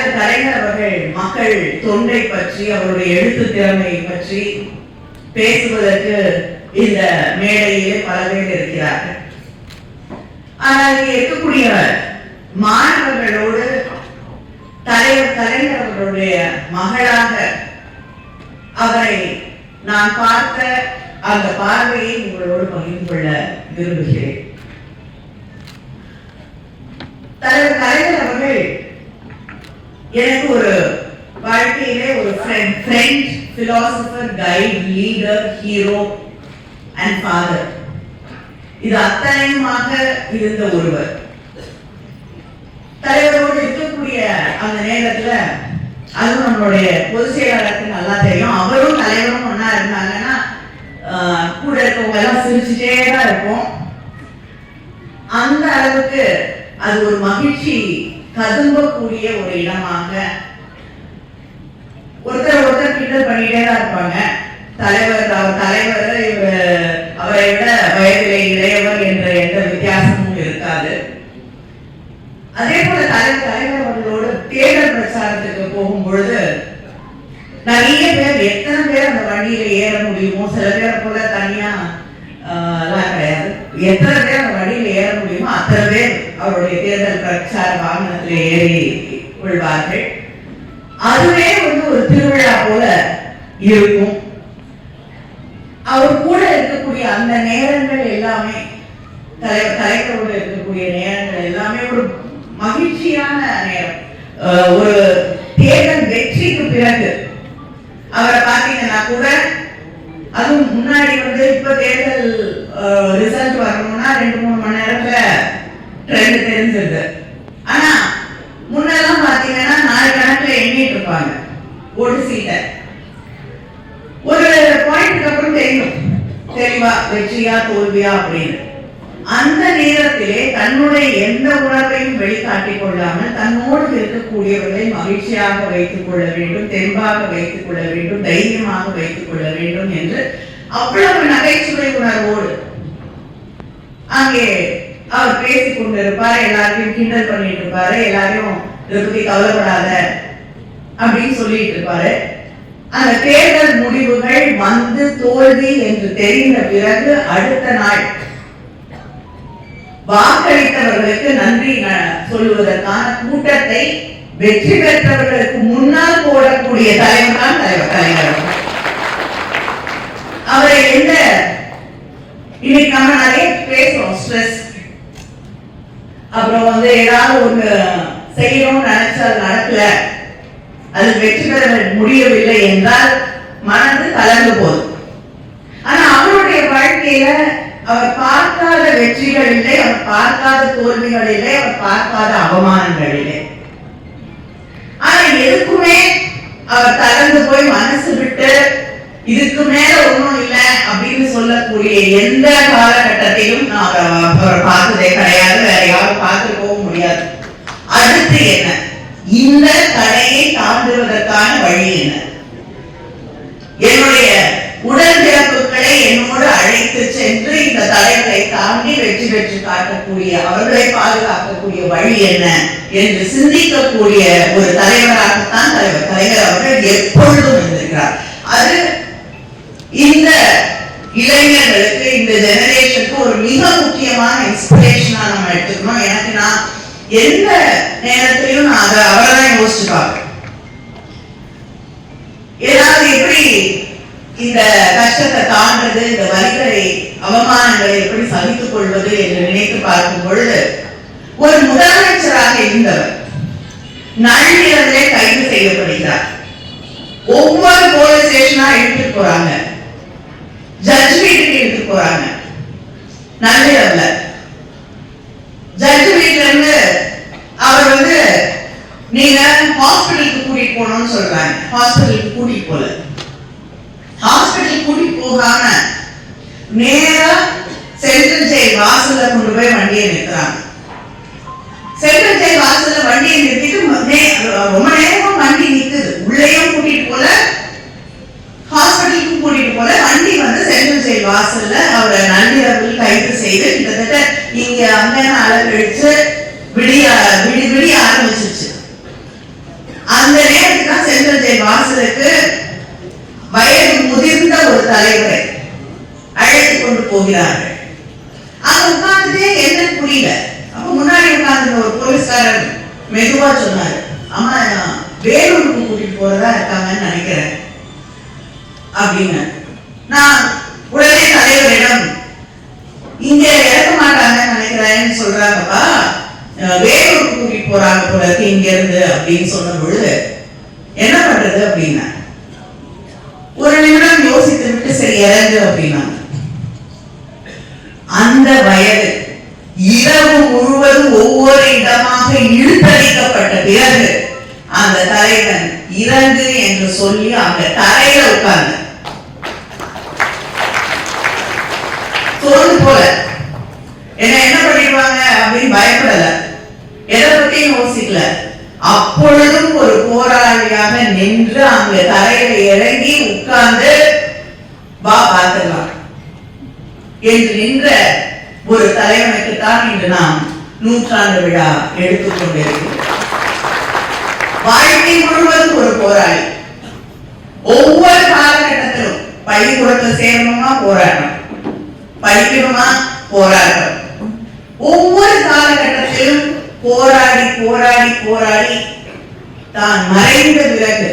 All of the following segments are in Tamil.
தலைவர் கலைஞர் அவர்கள் மக்கள் தொண்டை பற்றி அவருடைய எழுத்து திறமை பற்றி பேசுவதற்கு இந்த மேடையிலே பல பேர் இருக்கிறார்கள். ஆனால் இங்கே இருக்கக்கூடிய மாணவர்களோடு தலைவர் கலைஞர் அவர்களுடைய மகளாக அவரை நான் பார்த்த அந்த பார்வையை உங்களோடு பகிர்ந்து கொள்ள விரும்புகிறேன். தலைவர் கலைஞர் அவர்கள் எனக்கு ஒரு வாழ்க்கையிலே ஒரு friend friend philosopher guide leader hero and father இது அத்தாயமாக இருந்த ஒருவர். தலைவரோடு இருக்கக்கூடிய அந்த நேரத்துல அதுவும் நம்மளுடைய பொதுச் செயலாளருக்கு நல்லா தெரியும். அவரும் தலைவரும் ஒண்ணா இருந்தாங்கன்னா ஆஹ், கூட இருக்கவங்க எல்லாம் சிரிச்சுட்டே தான் இருப்போம். அந்த அளவுக்கு அது ஒரு மகிழ்ச்சி கதும்பக்கூடிய ஒரு இடமாக. ஒருத்தர் ஒருத்தர் கிண்டல் பண்ணிட்டே தான் இருப்பாங்க. தலைவர் அவர் தலைவர் அவரை விட வயதிலே இளையவர் என்ற எந்த வித்தியாசமும் இருக்காது. அதே போல தலைவர் தலைவர் அவர்களோடு தேர்தல் பிரச்சாரத்துக்கு போகும் பொழுது நிறைய பேர் எத்தனை பேர் அந்த வண்டியில ஏற முடியுமோ சில பேர் போல தனியா ஆஹ், எல்லாம் கிடையாது. எத்தனை பேர் அவருடைய தேர்தல் பிரச்சார வாகனத்தில் ஏறி கொள்வார்கள். அதுவே வந்து ஒரு திருவிழா போல இருக்கும். அவர் கூட இருக்கக்கூடிய அந்த நேரங்கள் எல்லாமே தலைவர் தலைவரோடு இருக்கக்கூடிய நேரங்கள் எல்லாமே ஒரு மகிழ்ச்சியான நேரம். ஒரு தேர்தல் வெற்றிக்கு பிறகு அவரை பார்த்தீங்கன்னா கூட அதுவும் முன்னாடி வந்து இப்ப தேர்தல் ரிசல்ட் வரணும்னா ரெண்டு மூணு மணி நேரத்துல ரெண்டு தெரிஞ்சிருது ஆனா முன்னெல்லாம் பாத்தீங்கன்னா நாலு கணக்குல எண்ணிட்டு இருப்பாங்க. ஒரு சீட்டை ஒரு பாயிண்ட்க்கு அப்புறம் தெரியும். தெளிவா வெற்றியா தோல்வியா அப்படின்னு. அந்த நேரத்திலே தன்னுடைய எந்த உணர்வையும் வெளிக்காட்டிக் கொள்ளாமல் தன்னோடு இருக்கக்கூடியவர்களை மகிழ்ச்சியாக வைத்துக் கொள்ள வேண்டும் தெம்பாக வைத்துக் கொள்ள வேண்டும் தைரியமாக வைத்துக் கொள்ள வேண்டும் என்று அவ்வளவு நகைச்சுவை உணர்வோடு அங்கே அவர் பேசிக் கொண்டிருப்பார் எல்லாரையும் கிண்டல் பண்ணிட்டு இருப்பாரு எல்லாரையும் இதை பத்தி கவலைப்படாத அப்படின்னு சொல்லிட்டு இருப்பாரு. அந்த தேர்தல் முடிவுகள் வந்து தோல்வி என்று தெரிந்த பிறகு அடுத்த நாள் வாக்களித்தவர்களுக்கு நன்றி ந- சொல்லுவதற்கான கூட்டத்தை வெற்றி பெற்றவர்களுக்கு முன்னால் போடக்கூடிய தலைவர் தான் தலைவர் தலைவர். அவரை எந்த இன்னைக்கு நம்ம நிறைய பேசுறோம் ஸ்ட்ரெஸ் அப்புறம் வந்து ஏதாவது ஒண்ணு செய்யணும்னு நினைச்சு அது நடக்கல. அது வெற்றி பெற முடியவில்லை என்றால் மனது கலந்து போதும் ஆனா அவருடைய வாழ்க்கையில அவர் பார்க்காத வெற்றிகள் இல்லை அவர் பார்க்காத தோல்விகள் இல்லை அவர் பார்க்காத அவமானங்கள் இல்லை. ஆனா எதுக்குமே அவர் தளர்ந்து போய் மனசு விட்டு இதுக்கு மேல ஒண்ணும் இல்லை அப்படின்னு சொல்லக்கூடிய எந்த காலகட்டத்தையும் நான் அவர் பார்த்ததே கிடையாது வேற யாரும் பார்த்துருக்கவும் முடியாது அடுத்து என்ன இந்த தடையை தாண்டுவதற்கான வழி என்ன என்னுடைய உடல் பிறப்புகளை என்னோடு அழைத்து சென்று இந்த தடைகளை தாண்டி வெற்றி பெற்று காட்டக்கூடிய அவர்களை பாதுகாக்கக்கூடிய வழி என்ன என்று சிந்திக்கக்கூடிய ஒரு தலைவராகத்தான் தலைவர் தலைவர் அவர்கள் எப்பொழுதும் இருந்திருக்கிறார். அது இந்த இளைஞர்களுக்கு இந்த ஜெனரேஷனுக்கு ஒரு மிக முக்கியமான இன்ஸ்பிரேஷனா நம்ம எடுத்துக்கணும். எனக்கு நான் எந்த நேரத்திலையும் நான் அதை அவரை தான் யோசிச்சு பார்ப்பேன். ஏதாவது எப்படி இந்த கஷ்டத்தை தாண்டது இந்த வரிகளை அவமானங்களை எப்படி சகித்துக் கொள்வது என்று நினைத்து பார்க்கும் பொழுது ஒரு முதலமைச்சராக இருந்தவர் நள்ளிரவிலே கைது செய்யப்படுகிறார். ஒவ்வொரு போலீஸ் ஸ்டேஷனா எடுத்துட்டு போறாங்க. ஜட்ஜ் வீட்டுக்கு எடுத்துட்டு போறாங்க. நள்ளிரவுல. ஜட்ஜ் வீட்ல இருந்து அவர் வந்து நீங்க ஹாஸ்பிட்டலுக்கு கூட்டிட்டு போகணும்னு சொல்றாங்க. ஹாஸ்பிட்டலுக்கு கூட்டிட்டு போல ஹாஸ்பிட்டல் கூட்டிட்டு போகாம நேரா சென்ட்ரல் ஜெயில் வாசல்ல கொண்டு போய் வண்டியை நிறுத்துறாங்க. சென்ட்ரல் ஜெயில் வாசல்ல வண்டியை நிறுத்திட்டு ரொம்ப நேரமா வண்டி நிற்குது உள்ளேயும் கூட்டிட்டு போல ஹாஸ்பிட்டலுக்கும் கூட்டிட்டு போல வண்டி வந்து சென்ட்ரல் ஜெயில் வாசல்ல அவரை நள்ளிரவில் கைது செய்து கிட்டத்தட்ட இங்க அங்க அளவு விடிய விடி விடிய ஆரம்பிச்சிருச்சு வாசலுக்கு வயது முதிர்ந்த ஒரு தலைவரை அழைத்து கொண்டு போகிறார்கள் அங்க உட்கார்ந்துட்டே என்ன புரியல அப்ப முன்னாடி உட்கார்ந்து ஒரு போலீஸ்காரர் மெதுவா சொன்னாரு அம்மா நான் வேலூருக்கு கூட்டிட்டு போறதா இருக்காங்கன்னு நினைக்கிறேன் அப்படின்னு நான் உடனே தலைவரிடம் இங்க இறக்க மாட்டாங்கன்னு நினைக்கிறேன்னு சொல்றாங்கப்பா கூட்டி போறாங்க போல இருக்கு இங்க இருந்து அப்படின்னு சொன்ன பொழுது என்ன பண்றது அப்படின்னா ஒரு நிமிடம் யோசித்து விட்டு சரி இறங்கு அப்படின்னாங்க. அந்த வயது இரவு முழுவதும் ஒவ்வொரு இடமாக இழுத்தடிக்கப்பட்ட பிறகு அந்த தலைவன் இறங்கு என்று சொல்லி அந்த தரையில உட்கார்ந்த போல என்ன என்ன பண்ணிடுவாங்க அப்படின்னு பயப்படல. எதை பத்தியும் யோசிக்கல. அப்பொழுதும் ஒரு போராளியாக நின்று அங்க தரையில இறங்கி உட்கார்ந்து வா பார்த்துக்கலாம். என்று நின்ற ஒரு தலைவனுக்கு தான் இன்று நாம் நூற்றாண்டு விழா எடுத்துக்கொண்டிருக்கிறோம் வாழ்க்கை முழுவதும் ஒரு போராளி. ஒவ்வொரு காலகட்டத்திலும் பள்ளிக்கூடத்துல சேரணுமா போராட்டம் படிக்கணுமா போராட்டம் ஒவ்வொரு காலகட்டத்திலும் போராடி போராடி போராடி தான் மறைந்த பிறகு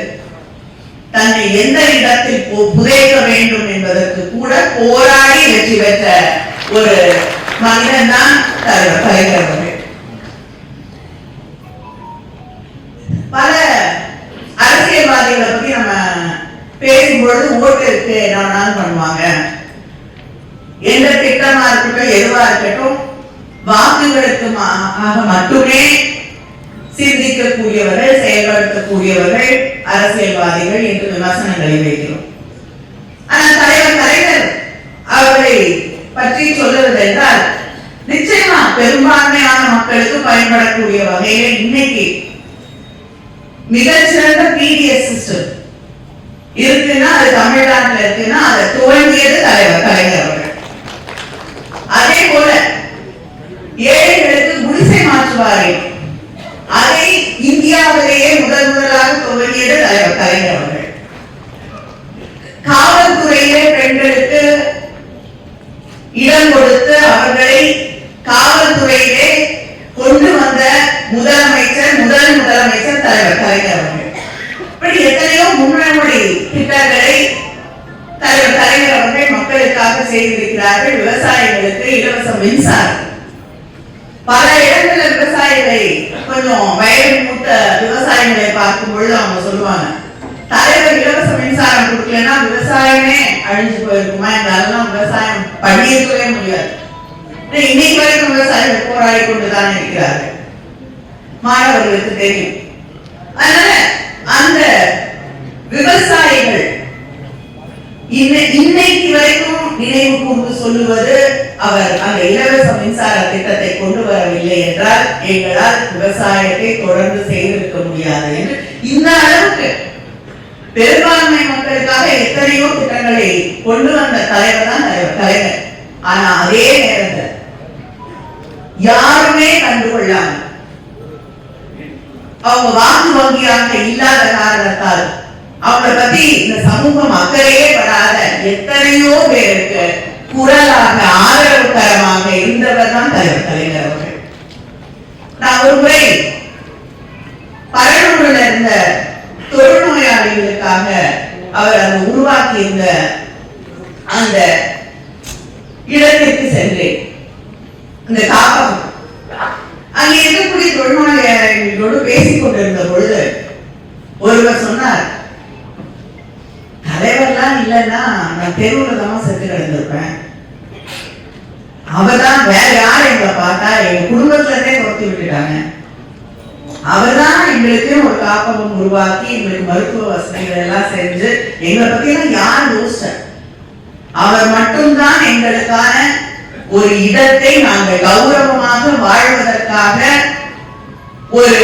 தன்னை எந்த இடத்தில் புதைக்க வேண்டும் என்பதற்கு கூட போராடி வெற்றி பெற்ற ஒரு மனிதன் தான் தலைவர் பல அரசியல்வாதிகளை பத்தி நம்ம பேசும்பொழுது ஓட்டு இருக்கு என்ன பண்ணுவாங்க. எந்த திட்டமா இருக்கட்டும் எதுவா இருக்கட்டும் வாக்குகளுக்கு மட்டுமே சிந்திக்கக்கூடியவர்கள் செயல்படுத்தக்கூடியவர்கள் அரசியல்வாதிகள் என்று விமர்சனங்களை வைக்கிறோம். ஆனால் தலைவர் தலைவர் அவர்களை பற்றி சொல்லுவது என்றால் நிச்சயமா பெரும்பான்மையான மக்களுக்கு பயன்படக்கூடிய வகையில இன்னைக்கு மிகச்சிறந்த பிடிஎஸ் சிஸ்டம் இருக்குன்னா அது தமிழ்நாட்டில் இருக்குன்னா அதை துவங்கியது தலைவர் கலைஞர் அவர்கள். அதே போல ஏழைகளுக்கு குடிசை மாற்றுவார்கள் அதை இந்தியாவிலேயே முதல் முதலாக துவங்கியது தலைவர் கலைஞர் அவர்கள் காவல்துறையிலே பெண்களுக்கு இடம் கொடுத்து அவர்களை காவல்துறையிலே கொண்டு வந்த முதலமைச்சர் முதல் முதலமைச்சர் தலைவர் கலைஞர் அவர்கள் இப்படி எத்தனையோ முன்னோடி திட்டங்களை தலைவர் கலைஞர் அவர்கள் மக்களுக்காக செய்திருக்கிறார்கள். விவசாயிகளுக்கு இலவச மின்சாரம். பல இடங்கள்ல விவசாயிகளை கொஞ்சம் வயது மூத்த விவசாயிகளை பார்க்கும் பொழுது அவங்க சொல்லுவாங்க தலைவர் இலவச மின்சாரம் கொடுக்கலன்னா விவசாயமே அழிஞ்சு போயிருக்குமா? எங்களாலாம் விவசாயம் பண்ணியிருக்கவே முடியாது. இன்னைக்கு வரைக்கும் விவசாயிகள் போராடி கொண்டுதான் இருக்கிறார்கள். மாணவர்களுக்கு தெரியும். அதனால அந்த விவசாயிகள் இன்னைக்கு வரைக்கும் நினைவு கூர்ந்து சொல்லுவது அவர் அந்த இலவச மின்சார திட்டத்தை கொண்டு வரவில்லை என்றால் எங்களால் விவசாயத்தை தொடர்ந்து செய்திருக்க முடியாது என்று இந்த அளவுக்கு பெரும்பான்மை மக்களுக்காக எத்தனையோ திட்டங்களை கொண்டு வந்த தலைவர் தான் தலைவர் ஆனா அதே நேரத்தில் யாருமே கண்டுகொள்ளாம அவங்க வாக்கு வங்கியாக இல்லாத காரணத்தால் அவங்களை பத்தி இந்த சமூகம் அக்கறையே படாத எத்தனையோ பேருக்கு குரலாக ஆதரவு தரமாக இருந்தவர் தான் தலைவர் கலைஞர் அவர்கள். நான் ஒரு முறை பரலூரில் இருந்த தொழுநோயாளிகளுக்காக அவர் அந்த உருவாக்கியிருந்த அந்த இடத்திற்கு சென்றேன். அந்த காப்பகம் அங்கே இருக்கக்கூடிய தொழுநோயாளிகளோடு பேசிக் கொண்டிருந்த பொழுது ஒருவர் சொன்னார் தலைவர்லாம் இல்லைன்னா நான் தெருவுல தான் செத்து கிடந்திருப்பேன். அவர்தான் வேற யார் எங்களை பார்த்தா எங்க குடும்பத்துல இருந்தே துரத்தி விட்டுட்டாங்க. அவர்தான் எங்களுக்கு ஒரு காப்பகம் உருவாக்கி எங்களுக்கு மருத்துவ வசதிகள் எல்லாம் செஞ்சு எங்களை பத்தி எல்லாம் யார் யோசிச்ச? அவர் மட்டும்தான் எங்களுக்கான ஒரு இடத்தை நாங்கள் கௌரவமாக வாழ்வதற்காக ஒரு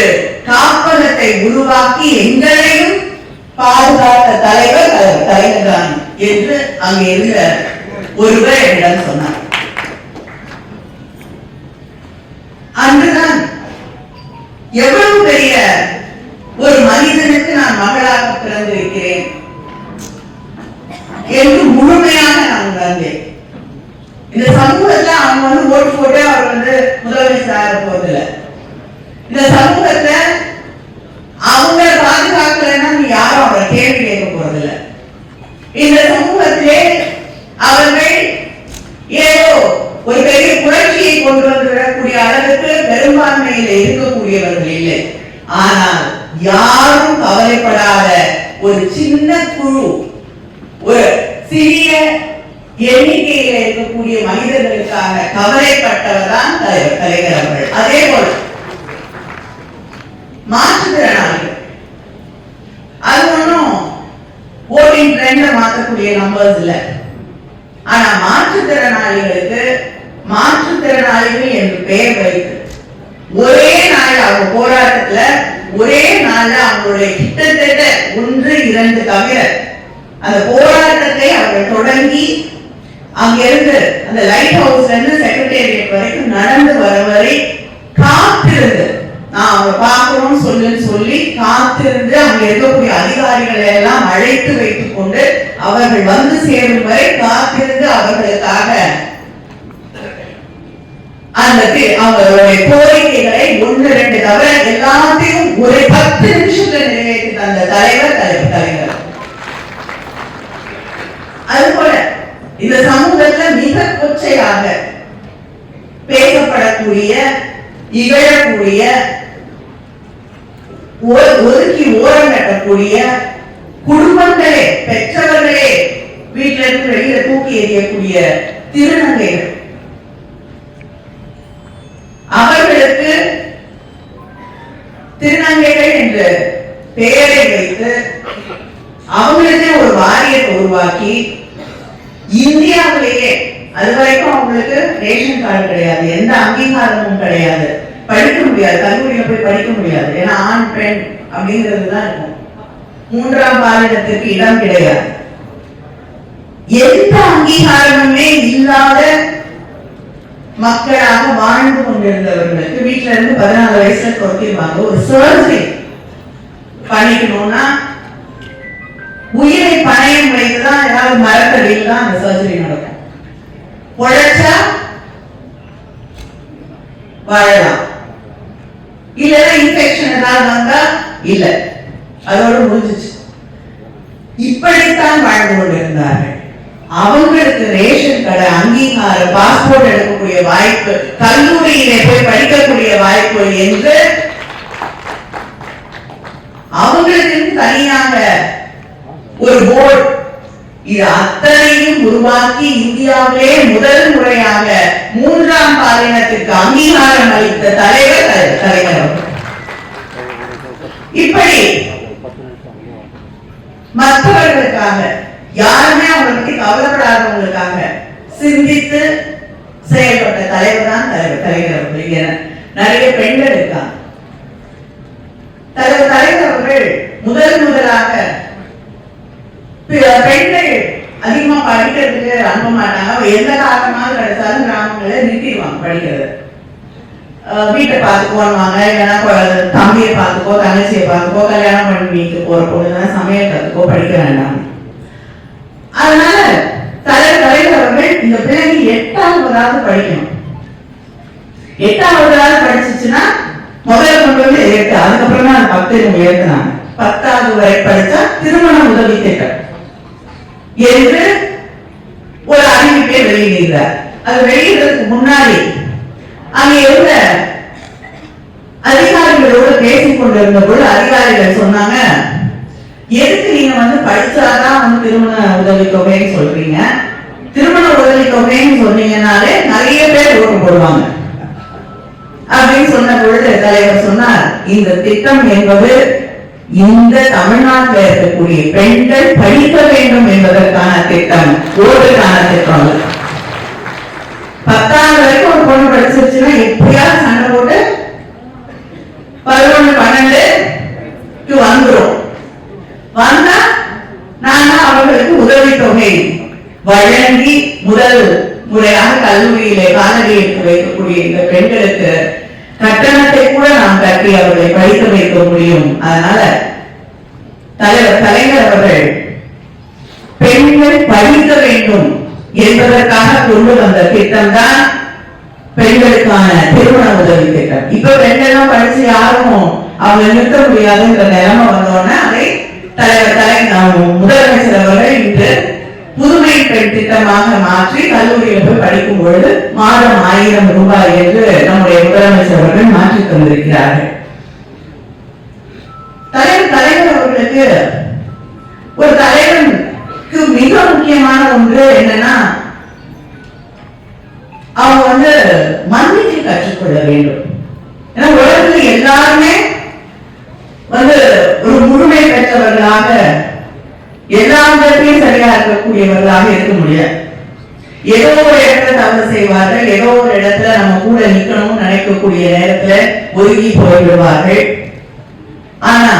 காப்பகத்தை உருவாக்கி எங்களையும் பாதுகாத்த தலைவர் தலைவர்தான் என்று அங்க இருந்த ஒருவர் என்னிடம் சொன்னார். அன்றுதான் எவ்வளவு பெரிய ஒரு மனிதனுக்கு நான் மகளாக பிறந்திருக்கிறேன் என்று முழுமையாக நான் உணர்ந்தேன். இந்த சமூகத்துல அவங்க வந்து ஓட்டு போட்டு அவர் வந்து முதலமைச்சராக போறதில்லை. இந்த சமூகத்துல பெரும்பான்மையில இருக்கக்கூடியவர்கள் இல்லை. ஆனால் யாரும் கவலைப்படாத ஒரு சின்ன குழு ஒரு சிறிய எண்ணிக்கையில இருக்கக்கூடிய மனிதர்களுக்காக கவலைப்பட்டவர் தான் தலைவர் தலைவர் அவர்கள். அதே போல மாற்றுத்திறனாளிகள். அது ஒன்றும் ஓட்டிங் ட்ரெண்ட மாற்றக்கூடிய நம்பர்ஸ் இல்ல. ஆனா மாற்றுத்திறனாளிகளுக்கு மாற்றுத்திறனாளிகள் என்று பெயர் வைத்து ஒரே நாள் அவங்க போராட்டத்துல ஒரே நாள்ல அவங்களுடைய கிட்டத்தட்ட ஒன்று இரண்டு தவிர அந்த போராட்டத்தை அவர்கள் தொடங்கி அங்கிருந்து அந்த லைட் ஹவுஸ்ல இருந்து செக்ரட்டேரியட் வரைக்கும் நடந்து வர வரை காத்திருந்து நான் அவங்க பார்க்கணும்னு சொல்லுன்னு சொல்லி காத்திருந்து அங்க இருக்கக்கூடிய அதிகாரிகளை எல்லாம் அழைத்து வைத்துக் கொண்டு அவர்கள் வந்து சேரும் வரை காத்திருந்து அவர்களுக்காக அந்த அவங்களுடைய கோரிக்கைகளை ஒன்று ரெண்டு தவிர எல்லாத்தையும் ஒரு பத்து நிமிஷத்துல நிறைவேற்றி தந்த தலைவர் தலைவர் தலைவர். அதுபோல இந்த சமூகத்துல மிக கொச்சையாக பேசப்படக்கூடிய இகழக்கூடிய ஒதுக்கி ஓரம் கட்டக்கூடிய குடும்பங்களே பெற்றவர்களே வீட்டில இருந்து வெளியில தூக்கி எறியக்கூடிய திருநங்கைகள். அவர்களுக்கு திருநங்கைகள் என்று பெயரை வைத்து அவங்களுக்கே ஒரு வாரியத்தை உருவாக்கி இந்தியாவிலேயே அது வரைக்கும் அவங்களுக்கு ரேஷன் கார்டு கிடையாது எந்த அங்கீகாரமும் கிடையாது. படிக்க முடியாது கல்லூரியில போய் படிக்க முடியாது. ஏன்னா ஆண் பெண் அப்படிங்கிறது தான் இருக்கும். மூன்றாம் பாலினத்திற்கு இடம் கிடையாது. எந்த அங்கீகாரமுமே இல்லாத மக்களாக வாழ்ந்து கொண்டிருந்தவர்களுக்கு வீட்டுல இருந்து பதினாலு வயசுல கொடுத்திருவாங்க ஒரு சர்ஜரி பண்ணிக்கணும்னா உயிரை பணையம் வைத்துதான் ஏதாவது மரத்தடியில் தான் அந்த சர்ஜரி நடக்கும். உழைச்சா வாழலாம். இல்லைன்னா இன்ஃபெக்ஷன் ஏதாவது வந்தா இல்ல. அதோட முடிஞ்சிச்சு. இப்படித்தான் வாழ்ந்து கொண்டிருந்தார்கள். அவங்களுக்கு ரேஷன் கடை அங்கீகாரம் பாஸ்போர்ட் எடுக்கக்கூடிய வாய்ப்பு கல்லூரியிலே போய் ஒரு போர்டு இது அத்தனையும் உருவாக்கி இந்தியாவிலே முதல் முறையாக மூன்றாம் பாலினத்திற்கு அங்கீகாரம் அளித்த தலைவர் தலைவர் இப்படி மற்றவர்களுக்காக யாருமே அவங்களை பத்தி கவலைப்படாதவங்களுக்காக சிந்தித்து செயல்பட்ட தலைவர் தான் தலைவர் தலைவர் இங்க நிறைய பெண்கள் இருக்காங்க. தலைவர் தலைவர் அவர்கள் முதல் முதலாக பெண்ணை அதிகமா படிக்கிறதுக்கு அனுப்ப மாட்டாங்க எந்த காரணமாக கிடைச்சாலும் கிராமங்களை நிறுத்திடுவாங்க படிக்கிறது. அஹ் வீட்டை பார்த்துக்கோன்னுவாங்க இல்லைன்னா தம்பியை பார்த்துக்கோ தங்கச்சியை பார்த்துக்கோ கல்யாணம் பண்ணி வீட்டுக்கு போற பொழுதுதான் சமையல் கத்துக்கோ படிக்க வேண்டாம். அதனால தலைவர் தலைவர்கள் இந்த பிள்ளைங்க எட்டாவதாவது படிக்கணும். எட்டாவதாவது படிச்சுச்சுன்னா முதல்ல கொண்டு வந்து எட்டு அதுக்கப்புறம் தான் பத்து இவங்க பத்தாவது வரை படிச்சா திருமண உதவி திட்டம் என்று ஒரு அறிவிப்பை வெளியிடுகிறார். அது வெளியிடுறதுக்கு முன்னாடி அங்கே இருந்த அதிகாரிகளோடு பேசிக் கொண்டிருந்த பொழுது அதிகாரிகள் சொன்னாங்க எதுக்கு நீங்க வந்து படிச்சாதான் வந்து திருமண உதவி தொகைன்னு சொல்றீங்க? திருமண உதவி தொகைன்னு சொன்னீங்கன்னாலே நிறைய பேர் ஓட்டு போடுவாங்க. அப்படின்னு சொன்ன பொழுது தலைவர் சொன்னார் இந்த திட்டம் என்பது இந்த தமிழ்நாட்டில் இருக்கக்கூடிய பெண்கள் படிக்க வேண்டும் என்பதற்கான திட்டம் ஓடுக்கான திட்டம் அல்ல. பத்தாவது வரைக்கும் ஒரு பொண்ணு படிச்சிருச்சுன்னா எப்படியாவது சண்டை போட்டு பதினொன்று பன்னெண்டு வந்துடும் வந்தா நாங்க அவர்களுக்கு உதவித்தொகை வழங்கி முதல் முறையாக கல்லூரியிலே காலடி எடுத்து வைக்கக்கூடிய இந்த பெண்களுக்கு கட்டணத்தை கூட நாம் கட்டி அவர்களை வைக்க முடியும். அதனால தலைவர் தலைவர் அவர்கள் பெண்கள் படிக்க வேண்டும் என்பதற்காக கொண்டு வந்த திட்டம் தான் பெண்களுக்கான திருமண உதவி திட்டம். இப்ப பெண்கள்லாம் படிச்சு யாரும் அவங்க நிறுத்த முடியாதுன்ற நிலைமை வந்தோடனே அதை தலைவர் தலை முதலமைச்சர் அவர்கள் இன்று புதுமை பெண் திட்டமாக மாற்றி கல்லூரியில் போய் படிக்கும் பொழுது மாதம் ஆயிரம் ரூபாய் என்று நம்முடைய முதலமைச்சர் அவர்கள் மாற்றி தந்திருக்கிறார்கள். தலைவர் தலைவர் அவர்களுக்கு ஒரு தலைவனுக்கு மிக முக்கியமான ஒன்று என்னன்னா அவங்க வந்து மன்னிக்க கற்றுக்கொள்ள வேண்டும். ஏன்னா உலகத்தில் எல்லாருமே வந்து ஒரு முழுமை பெற்றவர்களாக எல்லா விதத்திலையும் சரியா இருக்கக்கூடியவர்களாக இருக்க முடியாது ஏதோ ஒரு இடத்துல தவறு செய்வார்கள் ஏதோ ஒரு இடத்துல நம்ம கூட நிக்கணும்னு நினைக்கக்கூடிய நேரத்துல ஒதுங்கி போய்விடுவார்கள். ஆனா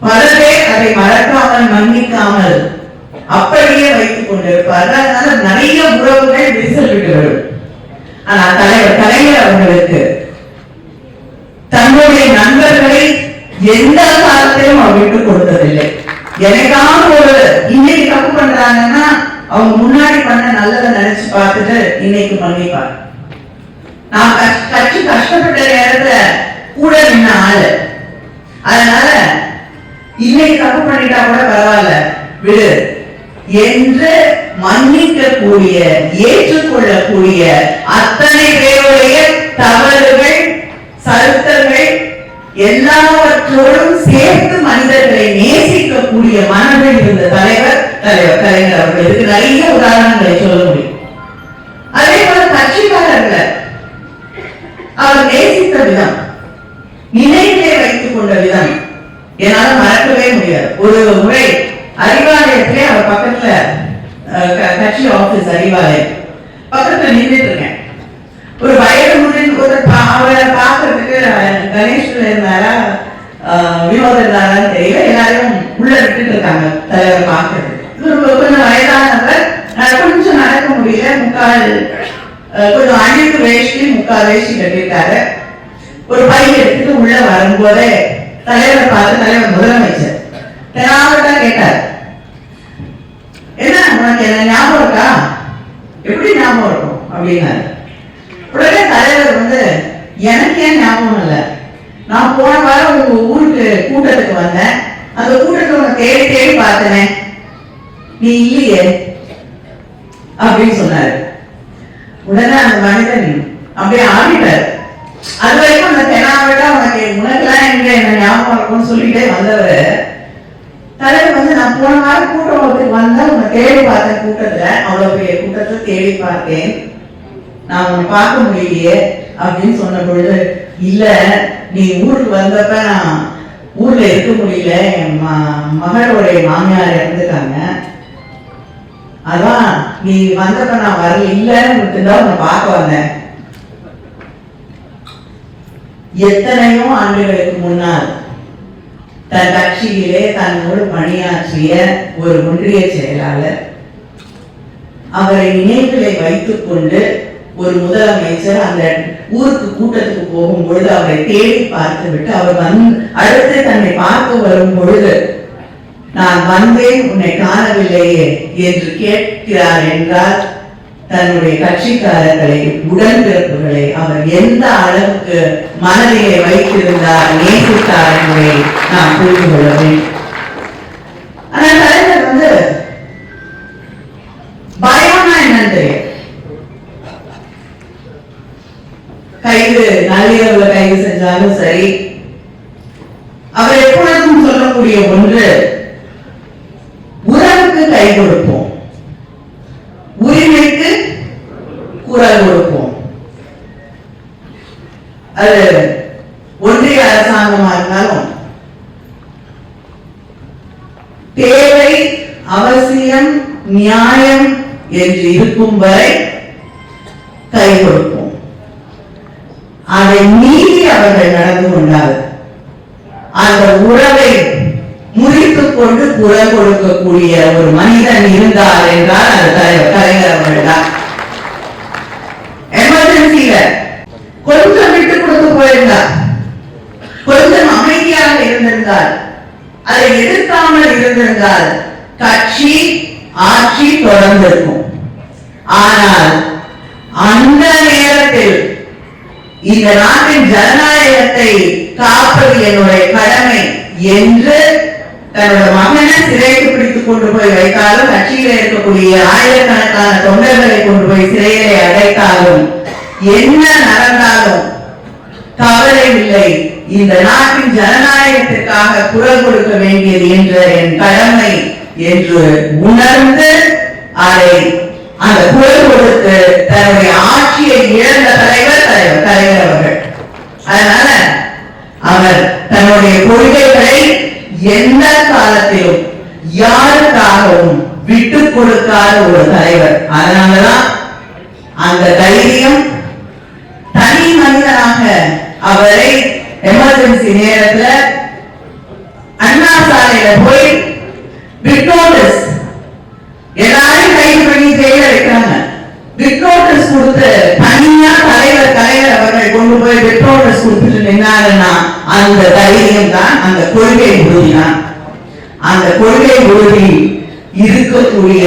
பல பேர் அதை மறக்காமல் மன்னிக்காமல் அப்படியே வைத்துக் கொண்டிருப்பார்கள். அதனால நிறைய உறவுகள் விரிசல் விட்டுவிடும் ஆனா தலைவர் கலைஞர் அவர்களுக்கு தன்னுடைய நண்பர்களை எந்த காலத்திலும் அவர் விட்டு கொடுத்ததில்லை. எனக்காக ஒரு இன்னைக்கு தப்பு பண்றாங்கன்னா அவங்க முன்னாடி பண்ண நல்லதை நினைச்சு பார்த்துட்டு இன்னைக்கு மன்னிப்பார் நான் கஷ்- கட்சி கஷ்டப்பட்ட நேரத்துல கூட நின்ன ஆளு. அதனால இன்னைக்கு தப்பு பண்ணிட்டா கூட பரவாயில்ல. விடு. என்று மன்னிக்கக்கூடிய ஏற்றுக்கொள்ளக்கூடிய அத்தனை பேருடைய தவறுகள் சருத்தங்கள் எல்லாவற்றோடும் சேர்த்து மனிதர்களை நேசிக்கக்கூடிய மனதில் இருந்த தலைவர் தலைவர் கலைஞர் அவர்கள். இதுக்கு நிறைய உதாரணங்களை சொல்ல முடியும். அதே போல கட்சிக்காரர்கள் அவர் நேசித்த விதம். நினைவிலே வைத்துக் கொண்ட விதம். என்னால மறக்கவே முடியாது. ஒரு முறை அறிவாலயத்திலே அவர் பக்கத்துல க- கட்சி ஆபீஸ் அறிவாலயம். பக்கத்துல நின்றுட்டு இருக்கேன் ஒரு வயது முன்னின் ஒரு அவரை பார்க்கறதுக்கு கணேஷ்ல இருந்தாரா அஹ், வினோத் இருந்தாரான்னு தெரியல. எல்லாரும் உள்ள விட்டுட்டு இருக்காங்க தலைவரை பாக்குறது கொஞ்சம் வயதானவர் கொஞ்சம் நடக்க முடியல. முக்கால் கொஞ்சம் அழுக்கு வேஷ்டி முக்கால் வேஷ்டி கட்டியிருக்காரு. ஒரு பை எடுத்துட்டு உள்ள வரும்போதே தலைவரை பார்த்து தலைவர் முதலமைச்சர். தெனாவட்டா கேட்டார். என்ன உனக்கு என்ன ஞாபகம் இருக்கா? எப்படி ஞாபகம் இருக்கும்? அப்படின்னாரு. உடனே தலைவர் வந்து எனக்கு ஏன் ஞாபகம் இல்லை? நான் போன வாரம் உங்க ஊருக்கு கூட்டத்துக்கு வந்தேன். அந்த கூட்டத்தை உனக்கு தேடி தேடி பார்த்தனே. நீ இல்லையே? அப்படின்னு சொன்னாரு. உடனே அந்த மனிதன் அப்படியே ஆடிட்டார். அது வரைக்கும் அந்த தெனாவிட உனக்கு உனக்கெல்லாம் எங்க என்ன ஞாபகம் இருக்கும்னு சொல்லிட்டே வந்தவர். தலைவர் வந்து நான் போன வாரம் கூட்டம் வந்தா உன்னை தேடி பார்த்தேன் கூட்டத்துல. அவ்வளவு பெரிய கூட்டத்தை தேடி பார்த்தேன். நான் உன்னை பார்க்க முடியலையே அப்படின்னு சொன்ன பொழுது இல்ல நீ ஊருக்கு வந்தப்ப நான் ஊர்ல இருக்க முடியல. என் மகளுடைய மாமியார் இறந்துட்டாங்க. அதான் நீ வந்தப்ப நான் வரல. இல்லைன்னு விட்டுதான் உன்னை பார்க்க வந்தேன். எத்தனையோ ஆண்டுகளுக்கு முன்னால் தன் கட்சியிலே தன்னோடு பணியாற்றிய ஒரு ஒன்றிய செயலாளர் அவரை நினைவுகளை வைத்துக் கொண்டு ஒரு முதலமைச்சர் அந்த ஊருக்கு கூட்டத்துக்கு போகும் பொழுது அவரை தேடி பார்த்து விட்டு அவர் வந்து அடுத்து தன்னை பார்க்க வரும் பொழுது நான் வந்தேன் உன்னை காணவில்லையே என்று கேட்கிறார் என்றால் தன்னுடைய கட்சிக்காரர்களை உடன்பிறப்புகளை அவர் எந்த அளவுக்கு மனதிலே வைத்திருந்தார் நேசித்தார் என்பதை நாம் புரிந்து கொள்ள வேண்டும். ஆனால் தலைவர் வந்து பயம்னா என்னன்னு தெரியும் கைது நள்ளிரவுல கைது செஞ்சாலும் சரி. அவர் எப்பொழுதும் சொல்லக்கூடிய ஒன்று உறவுக்கு கை கொடுப்போம் உரிமைக்கு குரல் கொடுப்போம் அது ஒன்றிய அரசாங்கமா இருந்தாலும் தேவை அவசியம் நியாயம் என்று இருக்கும் வரை கை கொடுப்போம் அதை மீறி அவர்கள் நடந்து கொண்டார்கள். அந்த உறவை முறித்து கொண்டு குரல் கொடுக்கக்கூடிய ஒரு மனிதன் இருந்தார் என்றால் அது தலைவர் கலைஞர் அவர்கள் தான் எமர்ஜென்சியில கொஞ்சம் விட்டு கொடுத்து போயிருந்தார். கொஞ்சம் அமைதியாக இருந்திருந்தார். அதை எதிர்க்காமல் இருந்திருந்தால் கட்சி ஆட்சி தொடர்ந்திருக்கும். ஆனால் அந்த நேரத்தில் இந்த நாட்டின் ஜனநாயகத்தை காப்பது என்னுடைய கடமை என்று தன்னோட மகனை சிறைக்கு பிடித்துக் கொண்டு போய் வைத்தாலும் கட்சியில இருக்கக்கூடிய ஆயிரக்கணக்கான தொண்டர்களை கொண்டு போய் சிறையிலே அடைத்தாலும் என்ன நடந்தாலும் கவலை இல்லை இந்த நாட்டின் ஜனநாயகத்திற்காக குரல் கொடுக்க வேண்டியது என்ற என் கடமை என்று உணர்ந்து அதை அந்த குரல் கொடுத்து தன்னுடைய ஆட்சியை இழந்த தலைவர் தலைவர் தலைவர் அவர்கள். அதனால அவர் தன்னுடைய கொள்கைகளை எந்த காலத்திலும் யாருக்காகவும் விட்டு கொடுக்காத ஒரு தலைவர். அதனாலதான் அந்த தைரியம் தனி மனிதனாக அவரை எமர்ஜென்சி நேரத்துல அண்ணா சாலையில போய் விக்டோரிஸ் எல்லாரையும் கைது பண்ணி ஜெயில கொடுத்து தனியா தலைவர் தலைவர் அவர்கள் கொண்டு போய் பிட் கொடுத்துட்டு நின்னாருன்னா அந்த தைரியம் தான் அந்த கொள்கை உறுதி தான் அந்த கொள்கை உறுதி இருக்கக்கூடிய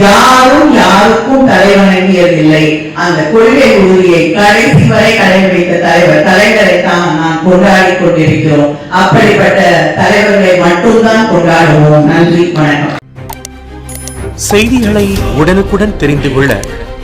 யாரும் யாருக்கும் தலைவணங்கியதில்லை அந்த கொள்கை உறுதியை கடைசி வரை கடைபிடித்த தலைவர் தலைவரை தான் நாம் கொண்டாடி கொண்டிருக்கிறோம். அப்படிப்பட்ட தலைவர்களை மட்டும்தான் கொண்டாடுவோம். நன்றி வணக்கம். செய்திகளை உடனுக்குடன் தெரிந்து கொள்ள